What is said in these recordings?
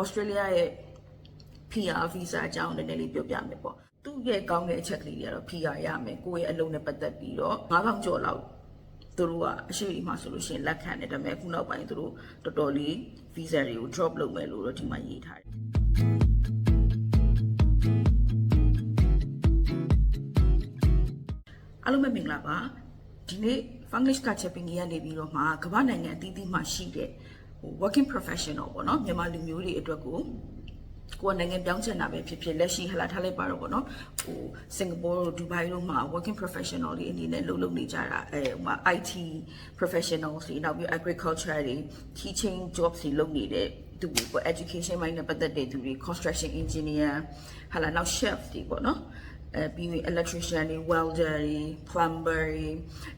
Australia ရဲ့ PR visa အကြောင်းနည်းနည်းလေးပြောပြမယ်ပေါ့သူ့ရဲ့ကောင်းတဲ့အချက်ကလေးတွေကတော့ PR ရမယ်ကိုယ့်ရဲ့အလုပ်နဲ့ပတ်သက်ပြီးတော့9000ကျော်လောက်သူတို့ကအရှိအမှဆိုလို့ရှိရင်လက်ခံတယ်ဒါပေမဲ့အခုနောက်ပိုင်းသူတို့တော်တော်လေး visa တွေကို drop လုပ်မယ်လို့တော့ဒီမှာရေးထားတယ်အားလုံးပဲမင်္ဂလာပါဒီနေ့ Funglish ကချက်ပင်ကြီးကနေပြီးတော့မှကမ္ဘာနိုင်ငံအသီးသီးမှာရှိတဲ့ဟို working professional ပေါ့နော်မြန်မာလူမျိုးတွေအတွက်ကိုကိုယ်နိုင်ငံပြောင်းချင်တာပဲဖြစ်ဖြစ်လက်ရှိဟလာထားလိုက်ပါတော့ဗောနော်ဟိုစင်ကာပူတို့ဒူဘိုင်းတို့မှာ working professional တွေအနေနဲ့လုပ်လုပ်နေကြတာအဲဟိုမှာ IT professionals တွေနောက်ပြီး agriculture တွေ teaching jobs တွေလုပ်နေတဲ့သူတွေပေါ့ education ပိုင်းနဲ့ပတ်သက်တဲ့သူတွေ construction engineer ဟလာနောက် chef တွေပေါ့နော်အဲပြီးရင် electrician တွေ welder တွေ plumber တွေ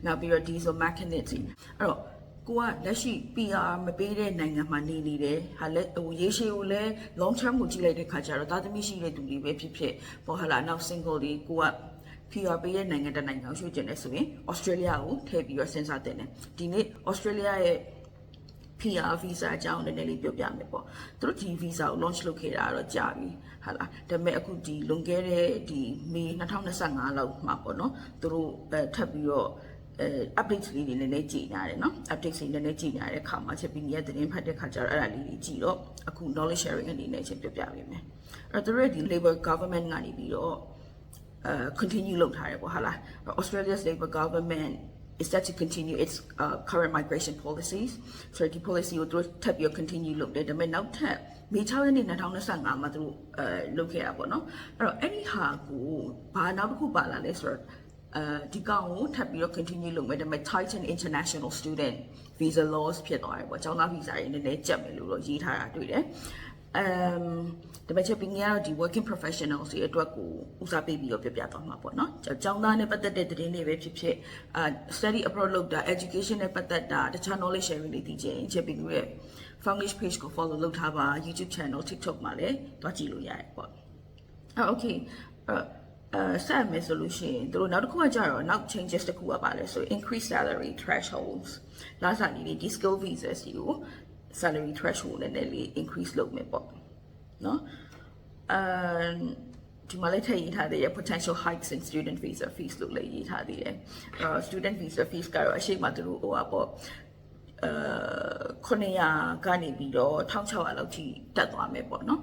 နောက်ပြီးတော့ diesel mechanic တွေအဲ့တော့ ကိုကလက်ရှိ PR မပေးတဲ့နိုင်ငံမှာနေနေတယ်ဟာလက်ဟိုရေရှည်ကိုလည်း long term ကိုကြည့်လိုက်တဲ့ခါကျတော့သားသမီးရှိတဲ့သူတွေပဲဖြစ်ဖြစ်ပေါ်ဟလာနောက် single တွေကိုက PR ပေးတဲ့နိုင်ငံတစ်နိုင်ငံကိုရွှေ့ကျင်တယ်ဆိုရင် Australia ကိုထည့်ပြီးတော့စဉ်းစားတင်တယ်ဒီနေ့ Australia ရဲ့ PR visa အကြောင်းနည်းနည်းလေးပြောပြမယ်ပေါ့သူတို့ဒီ visa ကို launch လုပ်ခဲ့တာတော့ကြာပြီဟာလားဒါပေမဲ့အခုဒီလွန်ခဲ့တဲ့ဒီမေ2025လောက်မှာပေါ့နော်သူတို့အဲထပ်ပြီးတော့အဲ update လေးတွေနည်းနည်းကြည်ညာတယ်နော် update တွေနည်းနည်းကြည်ညာတဲ့အခါမှာချက်ပြီးရဲ့သတင်းဖတ်တဲ့ခါကျတော့အဲ့ဒါလေးတွေကြည်တော့အခု knowledge sharing အနေနဲ့ချက်ပြောပြပေးမယ်အဲ့တော့သူတို့ရဲ့ဒီ labor government ကနေပြီးတော့အဲ continue လုပ်ထားတယ်ပေါ့ဟာလား Australia's labor government is set to continue its uh, current migration policies so ဒီ policy ကိုသူတို့ထပ်ပြီးတော့ continue လုပ်တယ်ဒါပေမဲ့နောက်ထပ်မေ6ရက်နေ့2025မှာသူတို့အဲလုပ်ခဲ့တာပေါ့နော်အဲ့တော့အဲ့ဒီဟာကိုဘာနောက်တစ်ခုပါလာလဲဆိုတော့ အဲဒီကောင်ကိုထပ်ပြီးတော့ continue လုပ်မယ်ဒါပေမဲ့ Titan International Student Visa Laws ဖြစ်သွားတယ်ပေါ့ကျောင်းသား visa တွေနည်းနည်းကြက်မယ်လို့တော့ရေးထားတာတွေ့တယ်အမ်ဒါပေမဲ့ချက်ပင်ကတော့ဒီ working professionals တွေအတွက်ကိုဦးစားပေးပြီးတော့ပြပြသွားမှာပေါ့နော်။ကျောင်းသားနဲ့ပတ်သက်တဲ့သတင်းတွေပဲဖြစ်ဖြစ်အာ study abroad လုပ်တာ education နဲ့ပတ်သက်တာတခြား knowledge sharing တွေသိချင်ချက်ပင်ရဲ့ Foundish page ကို follow လုပ်ထားပါ YouTube channel TikTok မှာလည်းတွားကြည့်လို့ရတယ်ပေါ့။အော် okay အဲ့ အဲဆက်မယ်ဆိုလို့ရှိရင်တို့နောက်တစ်ခုကကြတော့နောက် changes တစ်ခုကပါလဲဆို increase salary thresholds လာစားနေဒီ skill visas တွေကို salary threshold နဲ့လည်း increase လုပ်မယ်ပေါ့နော်အဲဒီမှာလည်းထည့်ရေးထားသေးတယ် potential hikes in student visa fees လို့လည်းရေးထားသေးတယ်အဲ student visa fees ကတော့အရှိမသူတို့ဟိုပါပေါ့အဲ900ကနေပြီးတော့1600လောက်ထိတက်သွားမယ်ပေါ့နော်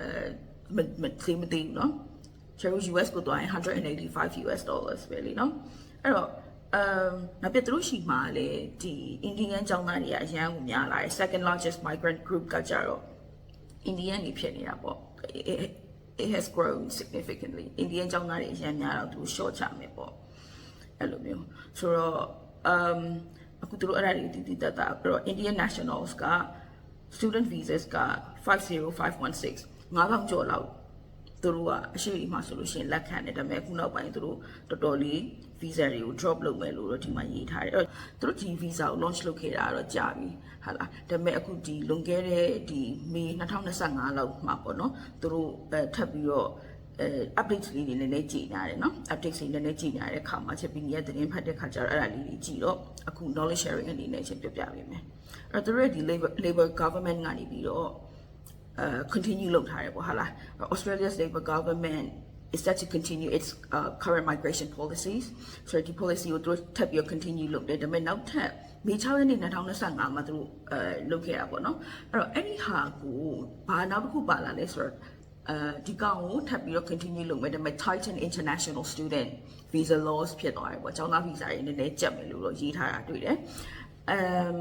အဲမမသိမသိဘူးနော် ကျွန်တော် US ကိုသွားရင်185 US dollars ပဲလीနော်အဲ့တော့အမ်နောက်ပြသူတို့ရှိမှာလေဒီ Indian ကျောင်းသားတွေကအရန်ကိုများလာတယ် second largest migrant group ကကြတော့ Indian နေဖြစ်နေတာပေါ့ it, it has grown significantly Indian ကျောင်းသားတွေအရန်များတော့သူ short ချမယ်ပေါ့အဲ့လိုမျိုးဆိုတော့ um အခုသူတို့အဲ့ဒါတွေတည်တည်တတ်တာအဲ့တော့ Indian nationals က student visas က50516 9000ကျော်လောက် သူတို့ကအရှိအမှဆိုလို့ရှိရင်လက်ခံတယ်ဒါပေမဲ့အခုနောက်ပိုင်းသူတို့တော်တော်လေး visa တွေကို drop လုပ်မယ်လို့တော့ဒီမှာရေးထားတယ်အဲ့တော့သူတို့ဒီ visa ကို launch လုပ်ခဲ့တာတော့ကြာပြီဟာလားဒါပေမဲ့အခုဒီလွန်ခဲ့တဲ့ဒီမေ2025လောက်မှာပေါ့နော်သူတို့အဲထပ်ပြီးတော့အဲ update လေးတွေနည်းနည်းကြည်ညာတယ်နော် update တွေနည်းနည်းကြည်ညာတဲ့အခါမှာချက်ပြီးရဲ့သတင်းဖတ်တဲ့ခါကျတော့အဲ့ဒါလေးတွေကြည်တော့အခု knowledge sharing အနေနဲ့ချက်ပြောပြပေးမယ်အဲ့တော့သူတို့ရဲ့ဒီ labor labor government ကနေပြီးတော့ uh, continue လုပ်ထားတယ်ပေါ့ဟာလား Australia's labor government is set to continue its uh, current migration policies so ဒီ policy ကိုသူတို့ထပ်ပြီးတော့ continue လုပ်တယ်ဒါပေမဲ့နောက်ထပ်မေ6ရက်နေ့2025မှာသူတို့အဲလုပ်ခဲ့တာပေါ့နော်အဲ့တော့အဲ့ဒီဟာကိုဘာနောက်တစ်ခုပါလာလဲဆိုတော့အဲဒီကောင်ကိုထပ်ပြီးတော့ continue လုပ်မယ်ဒါပေမဲ့ Titan International Student Visa Laws ဖြစ်သွားတယ်ပေါ့ကျောင်းသား visa တွေနည်းနည်းကြက်မယ်လို့တော့ရေးထားတာတွေ့တယ် အမ်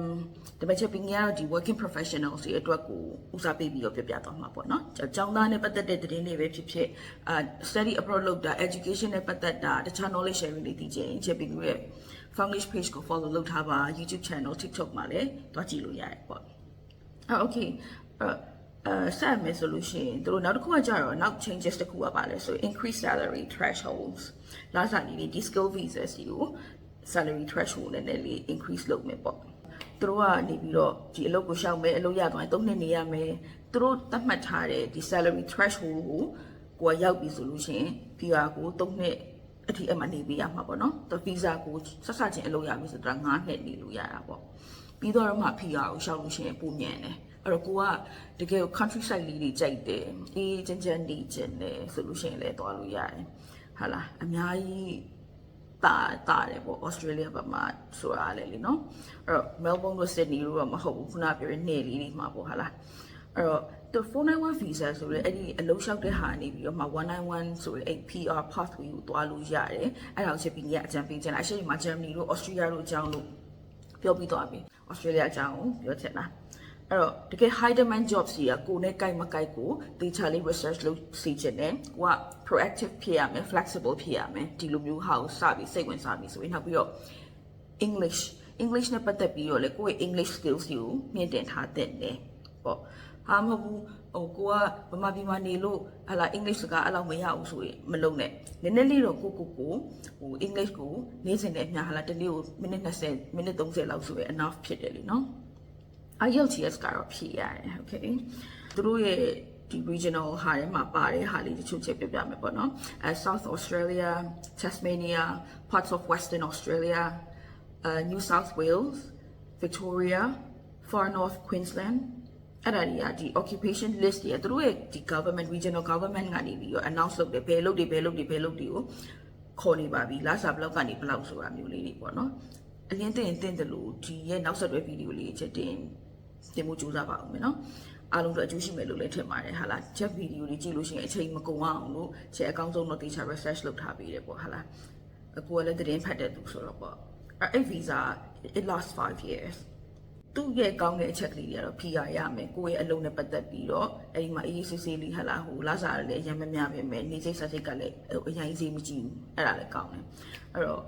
ဒါပေမဲ့ချက်ပင်ကတော့ဒီ working professionals တွေအတွက်ကိုဦးစားပေးပြီးတော့ပြပြသွားမှာပေါ့နော်။ကျောင်းသားနဲ့ပတ်သက်တဲ့သတင်းတွေပဲဖြစ်ဖြစ်အာ study abroad လုပ်တာ education နဲ့ပတ်သက်တာတခြား knowledge sharing တွေသိချင်ချက်ပင်ရဲ့ Foundish page ကို follow လုပ်ထားပါ YouTube channel TikTok မှာလည်းတွားကြည့်လို့ရတယ်ပေါ့။အော် okay အဲ့အဲဆက်မယ်ဆိုလို့ရှိရင်တို့နောက်တစ်ခုကကြတော့နောက် changes တစ်ခုကပါလဲဆို increase salary thresholds လာစားနေဒီ skill visas တွေကို salary threshold နဲ့လည်း increase လုပ်မယ်ပေါ့သူတို့ကနေပြီးတော့ဒီအလုပ်ကိုရှောက်မယ်အလုပ်ရသွားရင်၃နှစ်နေရမယ်သူတို့သတ်မှတ်ထားတဲ့ဒီ salary threshold ကိုကိုကရောက်ပြီဆိုလို့ရှိရင် PR ကို၃နှစ်အထိအမှနေပေးရမှာပေါ့နော်သူ visa ကိုဆက်ဆက်ချင်းအလုပ်ရပြီဆိုတော့9နှစ်နေလို့ရတာပေါ့ပြီးတော့မှ PR ကိုရှောက်လို့ရှိရင်ပုံမြန်တယ်အဲ့တော့ကိုကတကယ် country side လေးတွေကြိုက်တယ်အေးချမ်းချမ်းနေချင်တယ်ဆိုလို့ရှိရင်လည်းသွားလို့ရတယ်ဟာလားအများကြီး တာတာတယ်ပေါ့ဩစတြေးလျဘက်မှာဆိုတာလေလीနော်အဲ့တော့ Melbourne တို့ Sydney တို့ကမဟုတ်ဘူးခုနပြောတဲ့နယ်လေးတွေမှာပေါ့ဟာလားအဲ့တော့သူ491 visa ဆိုရဲအဲ့ဒီအလုံးလျှောက်တဲ့ဟာနေပြီးတော့မှ191ဆိုရဲအဲ့ PR pathway ကိုသွားလို့ရတယ်အဲ့ဒါကိုချက်ပြီးညအကြံပေးချင်တာအရှိန်မှာ Germany တို့ Austria တို့အကြောင်းလို့ပြောပြီးသွားပြီ Australia အကြောင်းကိုပြောချင်တာ အဲ့တော့တကယ် high demand jobs တွေကကိုယ်နဲ့ကြိုက်မကြိုက်ကိုတေချာလေး research လုပ်စီချင်တယ်ကိုက proactive ဖြစ်ရမယ် flexible ဖြစ်ရမယ်ဒီလိုမျိုးဟာကိုစပြီးစိတ်ဝင်စားပြီးဆိုရင်နောက်ပြီးတော့ English English နဲ့ပတ်သက်ပြီးတော့လေကိုယ့်ရဲ့ English skills ကိုမြင့်တင်ထားတဲ့တယ်ပေါ့ဟာမဟုတ်ဘူးဟိုကိုကဗမာပြည်မှာနေလို့ဟလာ English စကားအဲ့လောက်မရဘူးဆိုရင်မလုပ်နဲ့နည်းနည်းလေးတော့ကိုကိုကိုဟို English ကိုနေ့စဉ်နဲ့အများဟလာတနေ့ကိုမိနစ်20မိနစ်30လောက်ဆိုရင် enough ဖြစ်တယ်လीနော် IELTS ကတော့ဖြည့်ရတယ် okay သူတို့ရဲ့ဒီ regional ဟာထဲမှာပါတဲ့ဟာလေးတချို့ချက်ပြပြမယ်ပေါ့နော်အဲ South Australia Tasmania parts of Western Australia uh, New South Wales Victoria Far North Queensland အဲ့ဒါတွေကဒီ occupation list တွေသူတို့ရဲ့ဒီ government regional government ကနေပြီးတော့ announce လုပ်တယ်ဘယ်လုပ်တွေဘယ်လုပ်တွေဘယ်လုပ်တွေကိုခေါ်နေပါပြီလာစာဘလောက်ကနေဘလောက်ဆိုတာမျိုးလေးတွေပေါ့နော်အလင်းတင်တင်တယ်လို့ဒီရဲ့နောက်ဆက်တွဲဗီဒီယိုလေးချက်တင် တင်မှုစူးစမ်းပါအောင်မယ်နော်အားလုံးတော့အကျိုးရှိမယ်လို့လည်းထင်ပါတယ်ဟာလားချက်ဗီဒီယိုလေးကြည့်လို့ရှိရင်အချိန်မကုန်အောင်လို့ချက်အကောင်းဆုံးတော့ teacher research လုပ်ထားပေးတယ်ပေါ့ဟာလားအကူကလည်းသတင်းဖတ်တဲ့သူဆိုတော့ပေါ့အဲ့ visa it lasts 5 years သူ့ရဲ့ကောင်းတဲ့အချက်ကလေးတွေကတော့ PR ရမယ်ကိုယ့်ရဲ့အလုပ်နဲ့ပတ်သက်ပြီးတော့အဲ့ဒီမှာအေးဆေးဆေးလေးဟလာဟိုလာစားလည်းအရင်မများပဲမယ်နေစိတ်စားစိတ်ကလည်းအရင်စီးမကြည့်ဘူးအဲ့ဒါလည်းကောင်းတယ်အဲ့တော့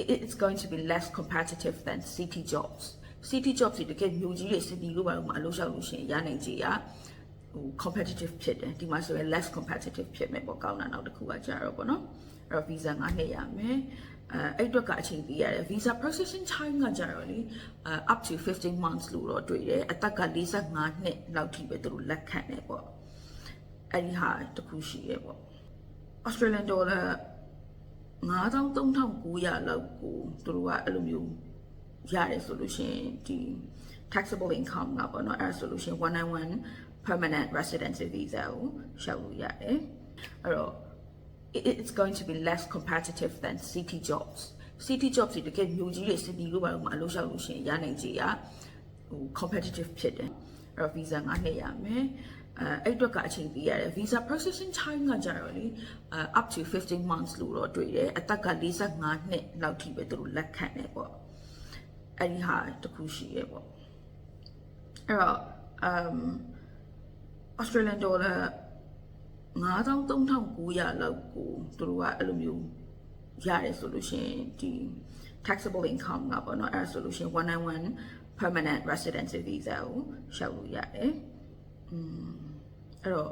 it- it's going to be less competitive than city jobs city jobs တွေတကယ်မျိုးကြီးတွေ city လို့ပါလို့မအလုပ်ရှောက်လို့ရှိရင်ရနိုင်ကြရဟို competitive ဖြစ်တယ်ဒီမှာဆိုရင် less competitive ဖြစ်မယ်ပေါ့ကောင်းတာနောက်တစ်ခုကကြာတော့ပေါ့နော်အဲ့တော့ visa 9နှစ်ရမယ်အဲအဲ့အတွက်ကအချိန်ပေးရတယ် visa processing time ကကြာတော့လေအဲ up to 15 months လို့တော့တွေ့တယ်အသက်က45နှစ်လောက်ထိပဲသူတို့လက်ခံတယ်ပေါ့အဲ့ဒီဟာတစ်ခုရှိရပေါ့ Australian dollar 93,900လောက်ကိုသူတို့ကအဲ့လိုမျိုး ရတယ်ဆိုလို့ရှိရင်ဒီ taxable income ကပေါ့နော်အဲ့ဒါဆိုလို့ရှိရင်191 permanent residency visa ကိုရှောက်လို့ရတယ်အဲ့တော့ it- it's going to be less competitive than city jobs city jobs တွေတကယ်မျိုးကြီးတွေ city လို့ပါလို့မအလုပ်ရှောက်လို့ရှိရင်ရနိုင်ကြရဟို competitive ဖြစ်တယ်အဲ့တော့ visa 9နှစ်ရမယ်အဲအဲ့အတွက်ကအချိန်ပေးရတယ် visa processing time ကကြာတော့လေအဲ up to 15 months လို့တော့တွေ့တယ်အသက်က45နှစ်လောက်ထိပဲသူတို့လက်ခံတယ်ပေါ့ အဲ့ဒီဟာတစ်ခုရှိရပေါ့အဲ့တော့ um Australian dollar 93,900လောက်ကိုသူတို့ကအဲ့လိုမျိုးရတယ်ဆိုလို့ရှိရင်ဒီ taxable income ကပေါ့နော်အဲ့ဒါဆိုလို့ရှိရင်191 permanent residency visa ကိုရှောက်လို့ရတယ်อืมအဲ့တော့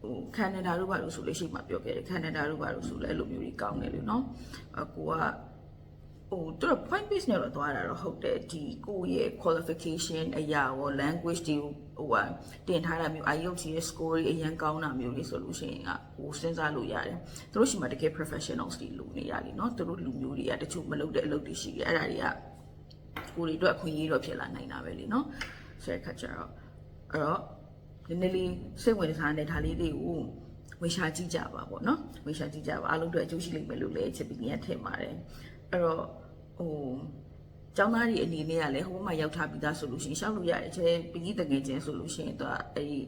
ဟိုကနေဒါတို့ဘာလို့ဆိုလို့ရှိမှပြောခဲ့တယ်ကနေဒါတို့ဘာလို့ဆိုလဲအဲ့လိုမျိုးကြီးကောင်းတယ်လို့เนาะအကိုက ဟိုသူတို့ point base နဲ့တော့သွားတာတော့ဟုတ်တယ်ဒီကိုယ့်ရဲ့ qualification အရာရော language တွေဟိုဟာတင်ထားတာမျိုး IELTS ရဲ့ score တွေအရင်ကောင်းတာမျိုးတွေဆိုလို့ရှိရင်ကဟိုစဉ်းစားလို့ရတယ်သူတို့ရှိမှတကယ် professionals တွေလူနေရလीเนาะသူတို့လူမျိုးတွေကတချို့မလုပ်တဲ့အလုပ်တွေရှိတယ်အဲ့ဒါတွေကကိုယ်တွေအတွက်အခွင့်အရေးတော့ဖြစ်လာနိုင်တာပဲလीเนาะဆိုတဲ့ခါကျတော့အဲ့တော့နည်းနည်းလေးစိတ်ဝင်စားတဲ့ဒါလေးတွေကိုဝေရှာကြည့်ကြပါပေါ့နော်ဝေရှာကြည့်ကြပါအားလုံးတို့အကျိုးရှိလိမ့်မယ်လို့လည်းချစ်ပြီးနေထင်ပါတယ် အဲ့တော့ဟိုကျောင်းသားတွေအနေနဲ့ကလည်းဟိုဘက်မှာရောက်ထားပြီးသားဆိုလို့ရှိရင်ရှောက်လို့ရတယ်ချဲပကြီးတငယ်ချင်းဆိုလို့ရှိရင်တော့အဲ့ဒီ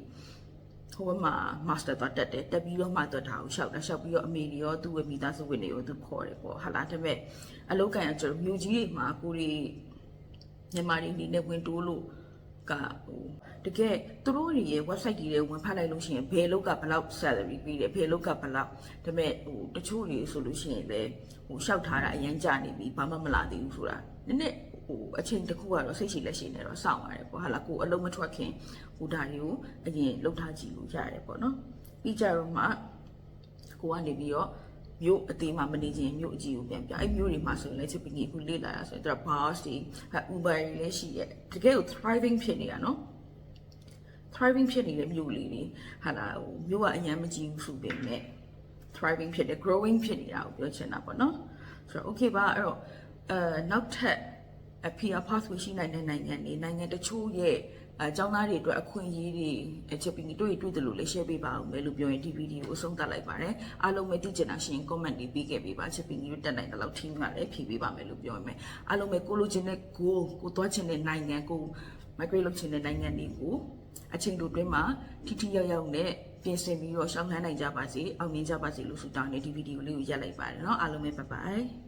ဟိုဘက်မှာ master တော့တက်တယ်တက်ပြီးတော့မှတော့ဒါကိုရှောက်တာရှောက်ပြီးတော့အမေတွေရောသူ့ဝမိသားစုဝင်တွေရောသူခေါ်တယ်ပေါ့ဟာလားဒါပေမဲ့အလောက်ကန်အကျတော့မြို့ကြီးတွေမှာကိုရီမြန်မာတွေအနေနဲ့ဝင်တိုးလို့ ကဟိုတကယ်သူတို့တွေရဲ့ website တွေဝင်ဖတ်လိုက်လို့ရှိရင်ဘယ်လောက်ကဘယ်လောက် salary ပြီးတယ်ဘယ်လောက်ကဘယ်လောက်ဒါပေမဲ့ဟိုတချို့တွေဆိုလို့ရှိရင်လည်းဟိုရှောက်ထားတာအရင်ကြာနေပြီဘာမှမလာသေးဘူးဆိုတာနည်းနည်းဟိုအချိန်တစ်ခုကတော့စိတ်ရှိလက်ရှိနေတော့စောင့်ရတယ်ပေါ့ဟာလားကိုအလုံးမထွက်ခင်ဟိုဒါတွေကိုအရင်လှုပ်ထားကြည့်လို့ရတယ်ပေါ့နော်ပြီးကြတော့မှကိုကနေပြီးတော့ မြို့အသေးမှမနေခြင်းမြို့အကြီးကိုပြန်ပြအဲ့မြို့တွေမှာဆိုရင်လည်းချစ်ပင်းကြီးအခုလေ့လာတာဆိုရင်သူက bus တွေ Uber တွေလည်းရှိရဲ့တကယ်ကို thriving ဖြစ်နေတာနော် thriving ဖြစ်နေတဲ့မြို့လေးတွေဟာလာဟိုမြို့ကအញ្ញမ်းမကြီးဘူးဆိုပေမဲ့ thriving ဖြစ်တယ် growing ဖြစ်နေတာကိုပြောချင်တာပေါ့နော်ဆိုတော့ okay ပါအဲ့တော့အဲနောက်ထပ်အ PR pathway ရှိနိုင်တဲ့နိုင်ငံတွေနိုင်ငံတချို့ရဲ့ အဲចောင်းသားတွေအတွက်အခွင့်အရေးတွေအချက်ပြီးတွေ့တွေ့တယ်လို့လည်း share ပေးပါအောင်မယ်လို့ပြောရင်ဒီဗီဒီယိုကိုအဆုံးသတ်လိုက်ပါတယ်အားလုံးပဲသိချင်တာရှင် comment တွေပေးခဲ့ပေးပါချက်ပြီးတက်နိုင်တဲ့လောက် team ကလည်းဖြည့်ပေးပါမယ်လို့ပြောရမယ်အားလုံးပဲကိုလိုချင်တဲ့ကိုကိုသွားချင်တဲ့နိုင်ငံကို migrate လုပ်ချင်တဲ့နိုင်ငံတွေကိုအချိန်တိုတွင်းမှာထိထိရောက်ရောက်နဲ့ပြင်ဆင်ပြီးတော့ရှောင်းလှမ်းနိုင်ကြပါစေအောင်မြင်ကြပါစေလို့ဆုတောင်းနေဒီဗီဒီယိုလေးကိုရက်လိုက်ပါတယ်เนาะအားလုံးပဲ bye bye